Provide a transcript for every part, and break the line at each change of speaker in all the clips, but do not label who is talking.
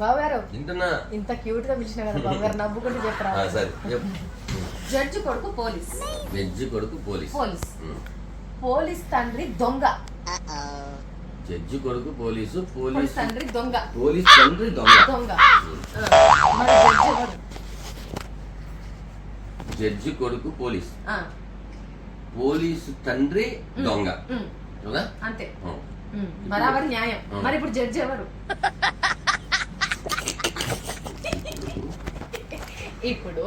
బాబు గారు ఇంత క్యూట్గా పిలిచిన కదా బాబు గారు నవ్వుకుంటూ చెప్పరా?
సరే
జడ్జి కొడుకు పోలీస్.
జడ్జి కొడుకు పోలీస్.
పోలీస్. పోలీస్ తండ్రి దొంగ.
జడ్జి కొడుకు పోలీసు
పోలీస్. తండ్రి దొంగ.
పోలీస్ తండ్రి దొంగ.
దొంగ. జడ్జి
కొడుకు పోలీస్.
ఆ,
పోలీసు తండ్రి దొంగ.
అంతే. బరాబర్ న్యాయం. మరి ఇప్పుడు జడ్జి ఎవరు? ఇప్పుడు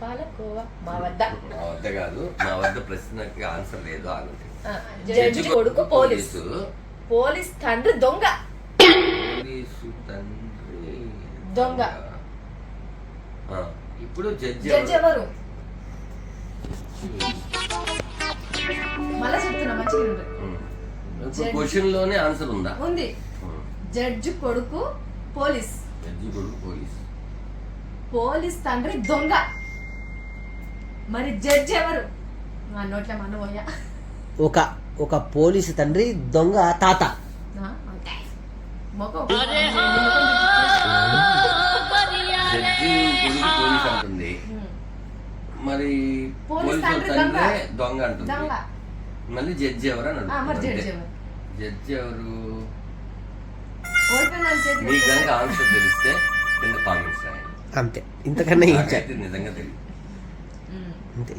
పాలకోవా మా వద్ద
కాదు నా వద్ద ప్రశ్నకి ఆన్సర్ లేదు
జడ్జి కొడుకు పోలీస్ పోలీస్ తండ్రి దొంగ
పోలీసు తండ్రి
దొంగ.
ఆ, ఇప్పుడు జడ్జి
జడ్జి
ఎవరు?
ఎవరు మళ్ళా చెప్తున్నా మంచిగా వినండి.
ఉమ్. ఇప్పుడు
జడ్జి.
క్వశ్చన్లోనే ఆన్సర్ ఉందా
ఉంది
ఉమ్.
జడ్జి కొడుకు పోలీస్
జడ్జి కొడుకు పోలీస్
పోలీస్ తండ్రి దొంగ. మరి జడ్జి ఎవరు? మా నోట్ల మన పోయా.
ఒక ఒక పోలీసు తండ్రి దొంగ తాత.
మరి
పోలీస్ తండ్రి
తండ్రి
దొంగ.
అంటుంది.
దొంగ.
మళ్ళీ జడ్జి ఎవరు అని
ఆ, మరి
అడుగుతుంది
జడ్జి. ఎవరు?
మీకు కనుక ఆన్సర్ తెలిస్తే కింద కామెంట్స్ రాయండి
అంతే. ఇంతకన్నా ఏం. అంతే.